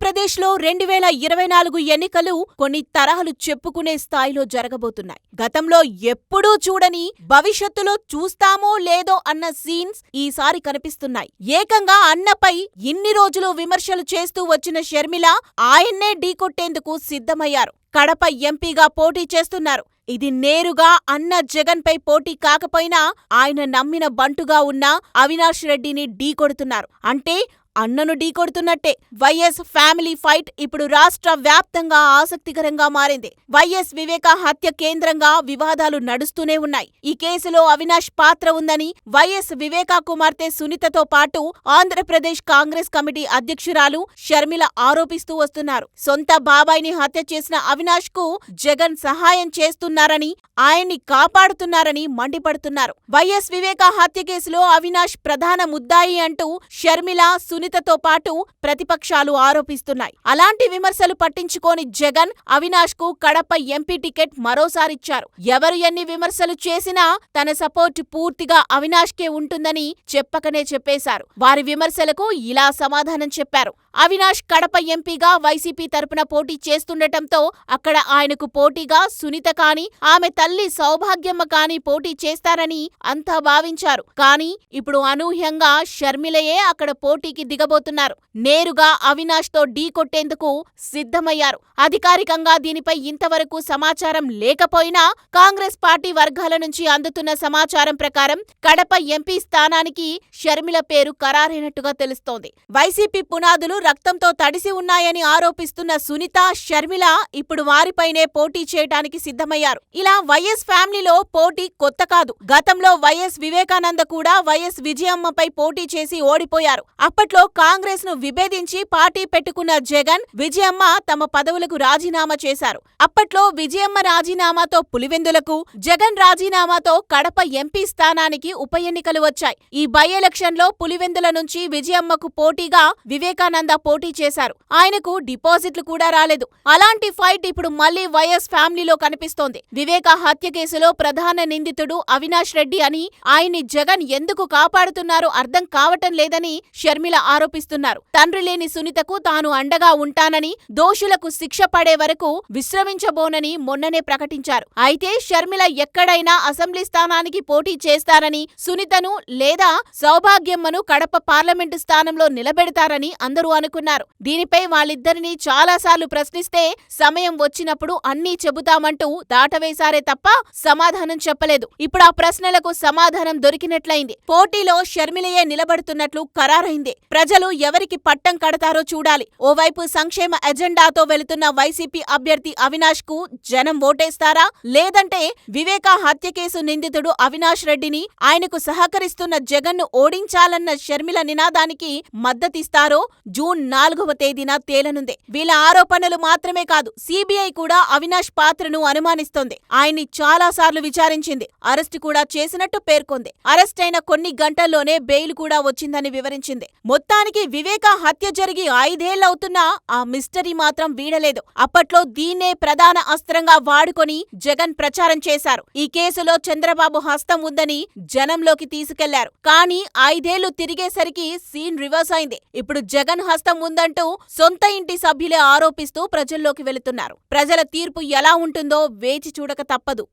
ఆంధ్రప్రదేశ్లో రెండు వేల ఇరవై నాలుగు ఎన్నికలు కొన్ని తరహలు చెప్పుకునే స్థాయిలో జరగబోతున్నాయి. గతంలో ఎప్పుడూ చూడని భవిష్యత్తులో చూస్తామో లేదో అన్న సీన్స్ ఈసారి కనిపిస్తున్నాయి. ఏకంగా అన్నపై ఇన్ని రోజులు విమర్శలు చేస్తూ వచ్చిన షర్మిల ఆయన్నే ఢీకొట్టేందుకు సిద్ధమయ్యారు. కడప ఎంపీగా పోటీ చేస్తున్నారు. ఇది నేరుగా అన్న జగన్ పై పోటీ కాకపోయినా ఆయన నమ్మిన బంటుగా ఉన్న అవినాష్ రెడ్డిని ఢీకొడుతున్నారు. అంటే అన్నను ఢీకొడుతున్నట్టే వైఎస్ ఫ్యామిలీ ఫైట్ ఇప్పుడు రాష్ట్ర వ్యాప్తంగా ఆసక్తికరంగా మారింది. వైఎస్ వివేక హత్య కేంద్రంగా వివాదాలు నడుస్తూనే ఉన్నాయి. ఈ కేసులో అవినాష్ పాత్ర ఉందని వైఎస్ వివేకా కుమార్తె సునీతతో పాటు ఆంధ్రప్రదేశ్ కాంగ్రెస్ కమిటీ అధ్యక్షురాలు షర్మిల ఆరోపిస్తూ వస్తున్నారు. సొంత బాబాయిని హత్య చేసిన అవినాష్కు జగన్ సహాయం చేస్తున్నారని ఆయన్ని కాపాడుతున్నారని మండిపడుతున్నారు. వైఎస్ వివేక హత్య కేసులో అవినాష్ ప్రధాన ముద్దాయి అంటూ షర్మిల సునీతతో పాటు ప్రతిపక్షాలు ఆరోపిస్తున్నాయి. అలాంటి విమర్శలు పట్టించుకోని జగన్ అవినాష్కు కడప ఎంపీ టికెట్ మరోసారిచ్చారు. ఎవరు ఎన్ని విమర్శలు చేసినా తన సపోర్ట్ పూర్తిగా అవినాష్ కే ఉంటుందని చెప్పకనే చెప్పేశారు. వారి విమర్శలకు ఇలా సమాధానం చెప్పారు. అవినాష్ కడప ఎంపీగా వైసీపీ తరపున పోటీ చేస్తుండటంతో అక్కడ ఆయనకు పోటీగా సునీత కాని ఆమె తల్లి సౌభాగ్యమ్మ కాని పోటీ చేస్తారని అంతా భావించారు. కానీ ఇప్పుడు అనూహ్యంగా షర్మిలయే అక్కడ పోటీకి దిగబోతున్నారు. నేరుగా అవినాష్తో ఢీ కొట్టేందుకు సిద్ధమయ్యారు. అధికారికంగా దీనిపై ఇంతవరకు సమాచారం లేకపోయినా కాంగ్రెస్ పార్టీ వర్గాల నుంచి అందుతున్న సమాచారం ప్రకారం కడప ఎంపీ స్థానానికి షర్మిల పేరు ఖరారైనట్టుగా తెలుస్తోంది. వైసీపీ పునాదులు రక్తంతో తడిసి ఉన్నాయని ఆరోపిస్తున్న సునీత షర్మిల ఇప్పుడు వారిపైనే పోటీ చేయటానికి సిద్ధమయ్యారు. ఇలా వైఎస్ ఫ్యామిలీలో పోటీ కొత్త కాదు. గతంలో వైఎస్ వివేకానంద కూడా వైఎస్ విజయమ్మపై పోటీ చేసి ఓడిపోయారు. అప్పట్లో కాంగ్రెస్ను విభేదించి పార్టీ పెట్టుకున్న జగన్ విజయమ్మ తమ పదవులకు రాజీనామా చేశారు. అప్పట్లో విజయమ్మ రాజీనామాతో పులివెందులకు జగన్ రాజీనామాతో కడప ఎంపీ స్థానానికి ఉప ఎన్నికలు వచ్చాయి. ఈ బై ఎలక్షన్లో పులివెందుల నుంచి విజయమ్మకు పోటీగా వివేకానంద పోటీ చేశారు. ఆయనకు డిపాజిట్లు కూడా రాలేదు. అలాంటి ఫైట్ ఇప్పుడు మళ్ళీ వైఎస్ ఫ్యామిలీలో కనిపిస్తోంది. వివేక హత్య కేసులో ప్రధాన నిందితుడు అవినాష్ రెడ్డి అని ఆయన్ని జగన్ ఎందుకు కాపాడుతున్నారో అర్థం కావటం లేదని షర్మిల ఆరోపిస్తున్నారు. తండ్రి లేని సునీతకు తాను అండగా ఉంటానని దోషులకు శిక్ష పడే వరకు విశ్రమించబోనని మొన్ననే ప్రకటించారు. అయితే షర్మిల ఎక్కడైనా అసెంబ్లీ స్థానానికి పోటీ చేస్తారని సునీతను లేదా సౌభాగ్యమ్మను కడప పార్లమెంటు స్థానంలో నిలబెడతారని అందరూ అనుకున్నారు. దీనిపై వాళ్ళిద్దరినీ చాలాసార్లు ప్రశ్నిస్తే సమయం వచ్చినప్పుడు అన్నీ చెబుతామంటూ దాటవేశారే తప్ప సమాధానం చెప్పలేదు. ఇప్పుడు ఆ ప్రశ్నలకు సమాధానం దొరికినట్లయింది. పోటీలో షర్మిలయే నిలబడుతున్నట్లు ఖరారైంది. ప్రజలు ఎవరికి పట్టం కడతారో చూడాలి. ఓవైపు సంక్షేమ ఎజెండాతో వెళుతున్న వైసీపీ అభ్యర్థి అవినాష్కు జనం ఓటేస్తారా? లేదంటే వివేక హత్య కేసు నిందితుడు అవినాష్ రెడ్డిని ఆయనకు సహకరిస్తున్న జగన్ను ఓడించాలన్న షర్మిల నినాదానికి మద్దతిస్తారో? జూన్ నాలుగవ తేదీన తేలనుంది. వీళ్ళ ఆరోపణలు మాత్రమే కాదు సిబిఐ కూడా అవినాష్ పాత్రను అనుమానిస్తోంది. ఆయన్ని చాలాసార్లు విచారించింది. అరెస్టు కూడా చేసినట్టు పేర్కొంది. అరెస్ట్ అయిన కొన్ని గంటల్లోనే బెయిల్ కూడా వచ్చిందని వివరించింది. మొత్తానికి వివేక హత్య జరిగి ఐదేళ్ళవుతున్నా ఆ మిస్టరీ మాత్రం వీడలేదు. అప్పట్లో దీన్నే ప్రధాన అస్త్రంగా వాడుకొని జగన్ ప్రచారం చేశారు. ఈ కేసులో చంద్రబాబు హస్తం ఉందని జనంలోకి తీసుకెళ్ళారు. కానీ ఐదేళ్ళు తిరిగేసరికి సీన్ రివర్స్ అయింది. ఇప్పుడు జగన్ హస్తం ఉందంటూ సొంత ఇంటి సభ్యులే ఆరోపిస్తూ ప్రజల్లోకి వెళుతున్నారు. ప్రజల తీర్పు ఎలా ఉంటుందో వేచి చూడక తప్పదు.